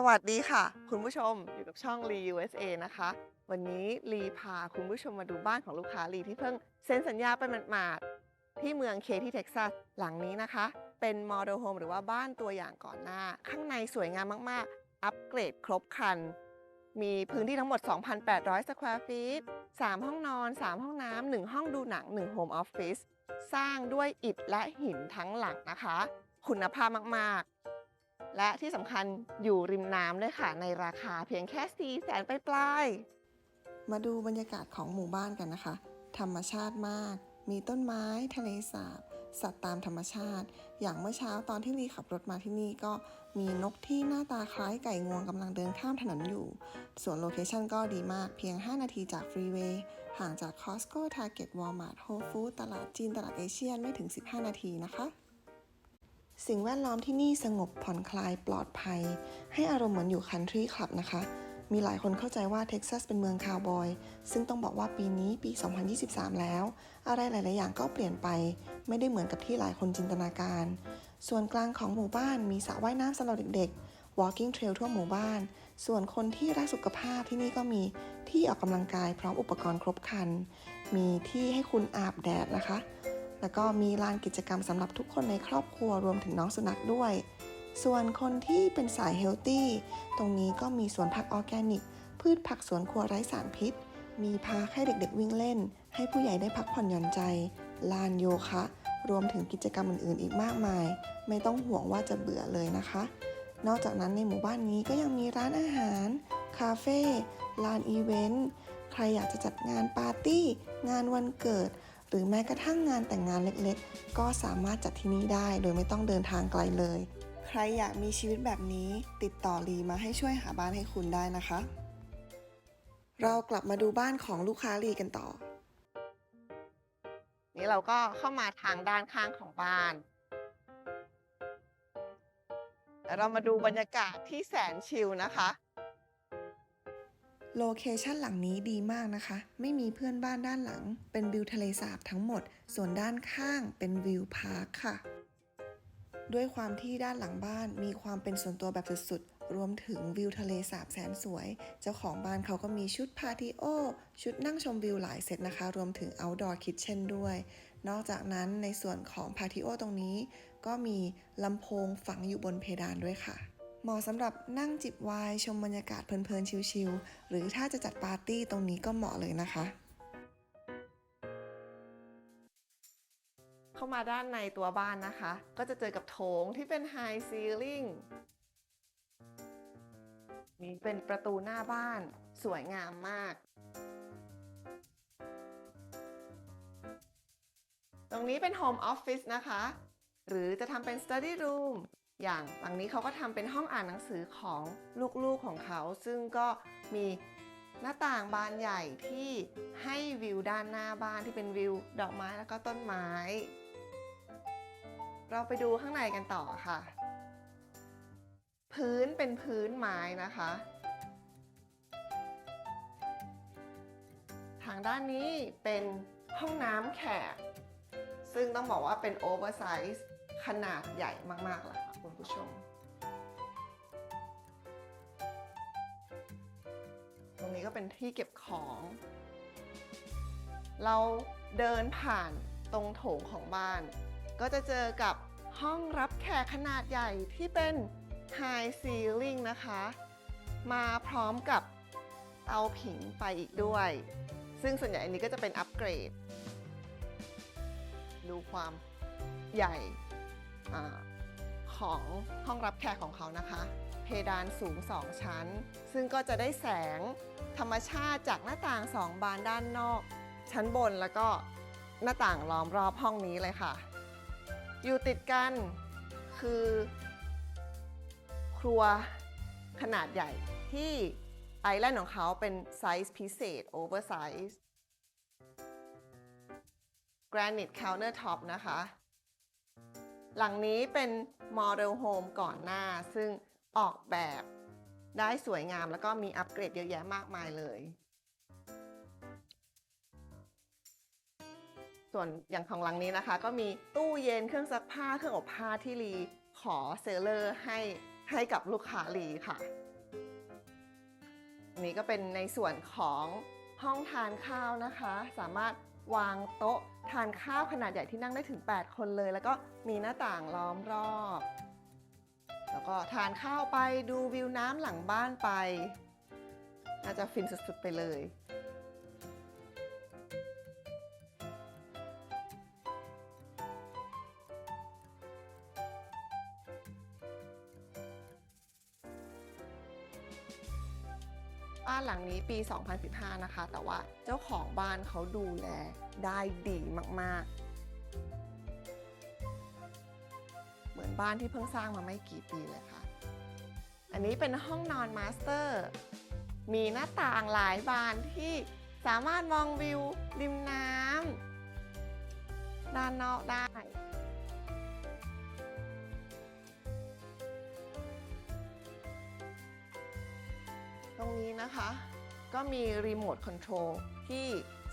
สวัสดีค่ะ คุณผู้ชมอยู่กับช่อง Lee USA นะคะ วันนี้ลีพาคุณผู้ชมมาดูบ้านของลูกค้าลีที่เพิ่งเซ็นสัญญาไปหมาดๆที่เมืองเคที่เท็กซัสหลังนี้นะคะ เป็นโมเดลโฮมหรือว่าบ้านตัวอย่างก่อนหน้า ข้างในสวยงามมากๆ อัปเกรดครบครัน มีพื้นที่ทั้งหมด 2,800สแควร์ฟีต3ห้องนอน 3 ห้องน้ำ1ห้องดูหนัง1โฮมออฟฟิศสร้างด้วยอิฐและหินทั้งหลังนะคะ คุณภาพมากๆ และที่สำคัญอยู่ริมน้ำด้วยค่ะ ในราคาเพียงแค่4 0 0แสนปลายๆมาดูบรรยากาศของหมู่บ้านกันนะคะ ธรรมชาติมาก มีต้นไม้ ทะเลสาบ สัตว์ตามธรรมชาติ อย่างเมื่อเช้าตอนที่ลีขับรถมาที่นี่ก็มีนกที่หน้าตาคล้ายไก่งวงกำลังเดินข้ามถนนอยู่ ส่วนโลเคชั่นก็ดีมากเพียง 5 นาทีจากฟรีเวย์ห่างจาก Costco Target Walmart Whole Foods ตลาดจีนตลาดเอเชียไม่ถึง 15 นาทีนะคะ สิ่งแวดล้อมที่นี่สงบผ่อนคลายปลอดภัย ให้อารมณ์เหมือนอยู่คันทรีคลับนะคะ มีหลายคนเข้าใจว่าเท็กซัสเป็นเมืองคาวบอย ซึ่งต้องบอกว่าปีนี้ปี 2023 แล้ว อะไรหลาย ๆ อย่างก็เปลี่ยนไป ไม่ได้เหมือนกับที่หลายคนจินตนาการ ส่วนกลางของหมู่บ้านมีสระว่ายน้ำสำหรับเด็ก ๆ walking trail ทั่วหมู่บ้าน ส่วนคนที่รักสุขภาพที่นี่ก็มีที่ออกกำลังกายพร้อมอุปกรณ์ครบครัน มีที่ให้คุณอาบแดดนะคะ แล้วก็มีลานกิจกรรมสำหรับทุกคนในครอบครัวรวมถึงน้องสุนัขด้วย ส่วนคนที่เป็นสายเฮลตี้ตรงนี้ก็มีสวนผักออร์แกนิก พืชผักสวนครัวไร้สารพิษ มีพาร์คให้เด็กๆวิ่งเล่น ให้ผู้ใหญ่ได้พักผ่อนหย่อนใจ ลานโยคะ รวมถึงกิจกรรมอื่นๆ อีกมากมาย ไม่ต้องห่วงว่าจะเบื่อเลยนะคะ นอกจากนั้นในหมู่บ้านนี้ก็ยังมีร้านอาหาร คาเฟ่ ลานอีเวนต์ ใครอยากจะจัดงานปาร์ตี้ งานวันเกิด รือแม้กระทั่งงานแต่งงานเล็กๆ ก็สามารถจัดที่นี่ได้โดยไม่ต้องเดินทางไกลเลย ใครอยากมีชีวิตแบบนี้ ติดต่อลีมาให้ช่วยหาบ้านให้คุณได้นะคะ เรากลับมาดูบ้านของลูกค้าลีกันต่อ นี่เราก็เข้ามาทางด้านข้างของบ้านแล้วเรามาดูบรรยากาศที่แสนชิลนะคะ โลเคชันหลังนี้ดีมากนะคะ ไม่มีเพื่อนบ้านด้านหลัง เป็นวิวทะเลสาบทั้งหมด ส่วนด้านข้างเป็นวิวพาร์คค่ะ ด้วยความที่ด้านหลังบ้านมีความเป็นส่วนตัวแบบสุดๆ รวมถึงวิวทะเลสาบแสนสวย เจ้าของบ้านเขาก็มีชุดพาติโอ ชุดนั่งชมวิวหลายเซตนะคะ รวมถึง outdoor kitchen ด้วย นอกจากนั้นในส่วนของพาติโอตรงนี้ ก็มีลำโพงฝังอยู่บนเพดานด้วยค่ะ เหมาะสำหรับนั่งจิบไวน์ชมบรรยากาศเพลินๆชิลๆหรือถ้าจะจัดปาร์ตี้ตรงนี้ก็เหมาะเลยนะคะ เข้ามาด้านในตัวบ้านนะคะ ก็จะเจอกับโถงที่เป็นไฮซีลิงนี่เป็นประตูหน้าบ้านสวยงามมาก ตรงนี้เป็นโฮมออฟฟิศนะคะ หรือจะทำเป็น study room อ อย่างหลังนี้เขาก็ทำเป็นห้องอ่านหนังสือของลูกๆของเขา ซึ่งก็มีหน้าต่างบานใหญ่ที่ให้วิวด้านหน้าบ้านที่เป็นวิวดอกไม้แล้วก็ต้นไม้ เราไปดูข้างในกันต่อค่ะ พื้นเป็นพื้นไม้นะคะ ทางด้านนี้เป็นห้องน้ำแขก ซึ่งต้องบอกว่าเป็นโอเวอร์ไซส์ขนาดใหญ่มากๆล่ะ คุณผู้ชม ตรงนี้ก็เป็นที่เก็บของ เราเดินผ่านตรงโถงของบ้าน ก็จะเจอกับห้องรับแขกขนาดใหญ่ที่เป็น High Ceiling นะคะ มาพร้อมกับเตาผิงไฟอีกด้วย ซึ่งส่วนใหญ่อันนี้ก็จะเป็นอัปเกรด ดูความใหญ่อา ของห้องรับแขกของเขานะคะ เพดานสูง 2 ชั้น ซึ่งก็จะได้แสงธรรมชาติจากหน้าต่าง 2 บานด้านนอก ชั้นบนแล้วก็หน้าต่างล้อมรอบห้องนี้เลยค่ะ อยู่ติดกันคือ ครัวขนาดใหญ่ที่ไอแลนด์ของเขาเป็นไซส์พิเศษโอเวอร์ไซส์ Granite Countertop นะคะ หลังนี้เป็นโมเดลโฮมก่อนหน้า ซึ่งออกแบบได้สวยงามแล้วก็มีอัปเกรดเยอะแยะมากมายเลย ส่วนอย่างของหลังนี้นะคะ ก็มีตู้เย็นเครื่องซักผ้าเครื่องอบผ้าที่รีขอเซลเลอร์ให้ให้กับลูกค้าลีค่ะนนี้ก็เป็นในส่วนของห้องทานข้าวนะคะ สามารถ วางโต๊ะทานข้าวขนาดใหญ่ที่นั่งได้ถึง 8 คนเลย แล้วก็มีหน้าต่างล้อมรอบ แล้วก็ทานข้าวไปดูวิวน้ำหลังบ้านไป น่าจะฟินสุดๆไปเลย ปี 2015 นะคะ แต่ว่าเจ้าของบ้านเขาดูแลได้ดีมากๆ เหมือนบ้านที่เพิ่งสร้างมาไม่กี่ปีเลยค่ะ อันนี้เป็นห้องนอนมาสเตอร์ มีหน้าต่างหลายบานที่สามารถมองวิวริมน้ำด้านนอกได้ตรงนี้นะคะ ก็มีรีโมทคอนโทรลที่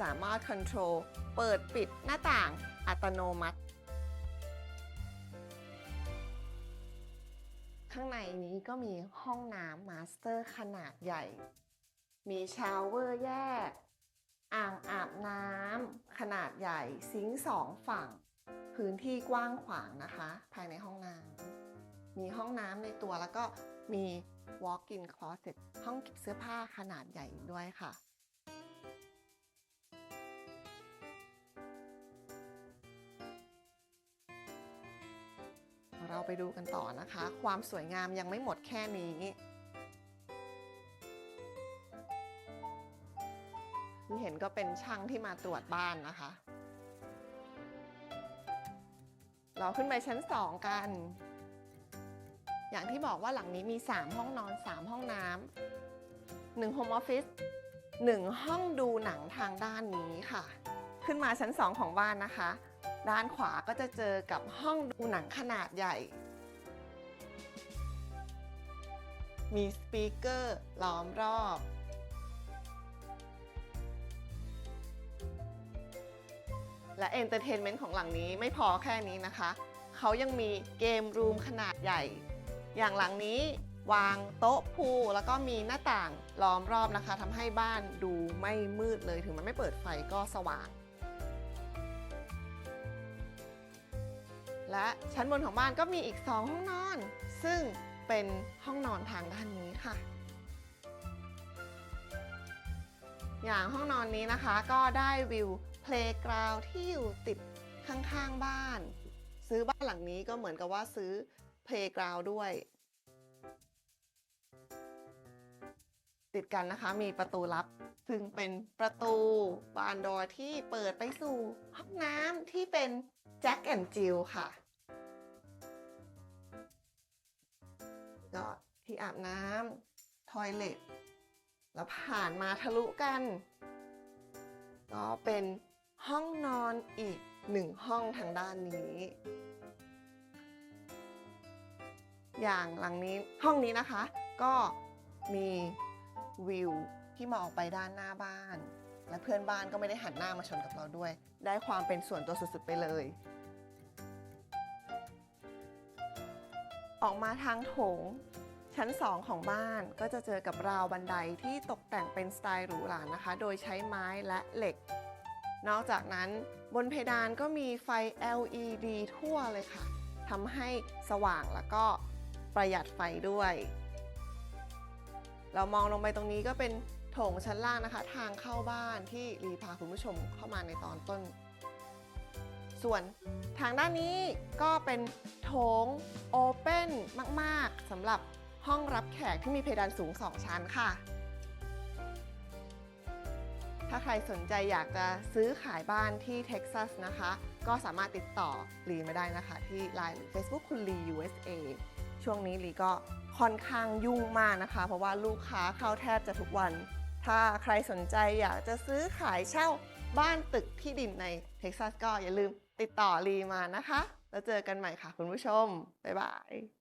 สามารถคอนโทรลเปิดปิดหน้าต่างอัตโนมัติ ข้างในนี้ก็มีห้องน้ำมาสเตอร์ขนาดใหญ่ มีชาวเวอร์แยก อ่างอาบน้ำขนาดใหญ่ซิงสองฝั่ง พื้นที่กว้างขวางนะคะ ภายในห้องน้ำมีห้องน้ำในตัวแล้วก็มี walk-in closet ห้องเก็บเสื้อผ้าขนาดใหญ่ด้วยค่ะ เราไปดูกันต่อนะคะ ความสวยงามยังไม่หมดแค่นี้ที่เห็นก็เป็นช่างที่มาตรวจบ้านนะคะ เราขึ้นไปชั้น2กัน อย่างที่บอกว่าหลังนี้มี 3 ห้องนอน 3 ห้องน้ำ1 Home Office 1ห้องดูหนังทางด้านนี้ค่ะ ขึ้นมาชั้น 2 ของบ้านนะคะ ด้านขวาก็จะเจอกับห้องดูหนังขนาดใหญ่ มีสปีกเกอร์ล้อมรอบและเอนเตอร์เทนเมนต์ของหลังนี้ไม่พอแค่นี้นะคะ เขายังมีเกมรูมขนาดใหญ่ อย่างหลังนี้วางโต๊ะพูแล้วก็มีหน้าต่างล้อมรอบนะคะทำให้บ้านดูไม่มืดเลยถึงมันไม่เปิดไฟก็สว่าง และชั้นบนของบ้านก็มีอีก 2 ห้องนอน ซึ่งเป็นห้องนอนทางด้านนี้ค่ะ อย่างห้องนอนนี้นะคะก็ได้วิวเพลย์กราวที่อยู่ติดข้างๆบ้าน ซื้อบ้านหลังนี้ก็เหมือนกับว่าซื้อ เพลย์กราวด้วย ติดกันนะคะมีประตูลับ ซึ่งเป็นประตูบานดอร์ที่เปิดไปสู่ห้องน้ำที่เป็นแจ็คแอนจิลค่ะ ก็ที่อาบน้ำทอยเลทแล้วผ่านมาทะลุกัน ก็เป็นห้องนอนอีกหนึ่งห้องทางด้านนี้ อย่างหลังนี้ห้องนี้นะคะ ก็มีวิวที่มองออกไปด้านหน้าบ้าน และเพื่อนบ้านก็ไม่ได้หันหน้ามาชนกับเราด้วย ได้ความเป็นส่วนตัวสุดๆไปเลย ออกมาทางโถงชั้น 2 ของบ้านก็จะเจอกับราวบันไดที่ตกแต่งเป็นสไตล์หรูหรานะคะ โดยใช้ไม้และเหล็ก นอกจากนั้นบนเพดานก็มีไฟ LED ทั่วเลยค่ะทำให้สว่างแล้วก็ ประหยัดไฟด้วย เรามองลงไปตรงนี้ก็เป็นโถงชั้นล่างนะคะ ทางเข้าบ้านที่รีพาคุณผู้ชมเข้ามาในตอนต้น ส่วนทางด้านนี้ก็เป็นโถงโอเปนมากๆสำหรับห้องรับแขกที่มีเพดานสูง 2 ชั้นค่ะถ้าใครสนใจอยากจะซื้อขายบ้านที่เท็กซัสนะคะ ก็สามารถติดต่อลีมาได้นะคะ ที่ Line หรือ Facebook คุณลี USA ช่วงนี้ลีก็ค่อนข้างยุ่งมากนะคะ เพราะว่าลูกค้าเข้าแทบจะทุกวัน ถ้าใครสนใจอยากจะซื้อขายเช่าบ้านตึกที่ดินในเท็กซัสก็อย่าลืมติดต่อลีมานะคะ แล้วเจอกันใหม่ค่ะคุณผู้ชม บ๊ายบาย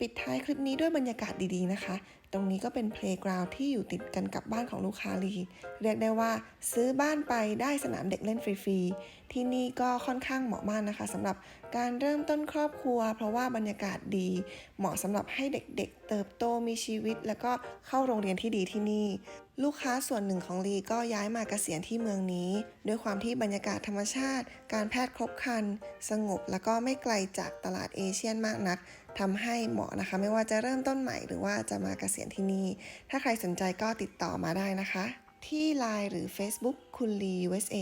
ปิดท้ายคลิปนี้ด้วยบรรยากาศดีๆนะคะ ตรงนี้ก็เป็นเพลย์กราวด์ที่อยู่ติดกันกับบ้านของลูกค้าลี เรียกได้ว่าซื้อบ้านไปได้สนามเด็กเล่นฟรีๆ ที่นี่ก็ค่อนข้างเหมาะมากนะคะสำหรับการเริ่มต้นครอบครัว เพราะว่าบรรยากาศดี เหมาะสำหรับให้เด็กๆ เติบโตมีชีวิต แล้วก็เข้าโรงเรียนที่ดีที่นี่ ลูกค้าส่วนหนึ่งของลีก็ย้ายมาเกษียณที่เมืองนี้ ด้วยความที่บรรยากาศธรรมชาติ การแพทย์ครบครัน สงบแล้วก็ไม่ไกลจากตลาดเอเชียนมากนัก ทำให้เหมาะนะคะ ไม่ว่าจะเริ่มต้นใหม่หรือว่าจะมาเกษียณที่นี่ ถ้าใครสนใจก็ติดต่อมาได้นะคะ ที่ Line หรือ Facebook คุณลี USA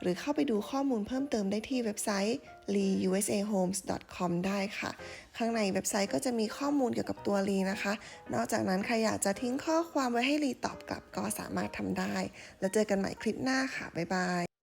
หรือเข้าไปดูข้อมูลเพิ่มเติมได้ที่เว็บไซต์ leeusahomes.com ได้ค่ะ ข้างในเว็บไซต์ก็จะมีข้อมูลเกี่ยวกับตัวลีนะคะ นอกจากนั้นใครอยากจะทิ้งข้อความไว้ให้ลีตอบกลับก็สามารถทำได้ แล้วเจอกันใหม่คลิปหน้าค่ะ บ๊ายบาย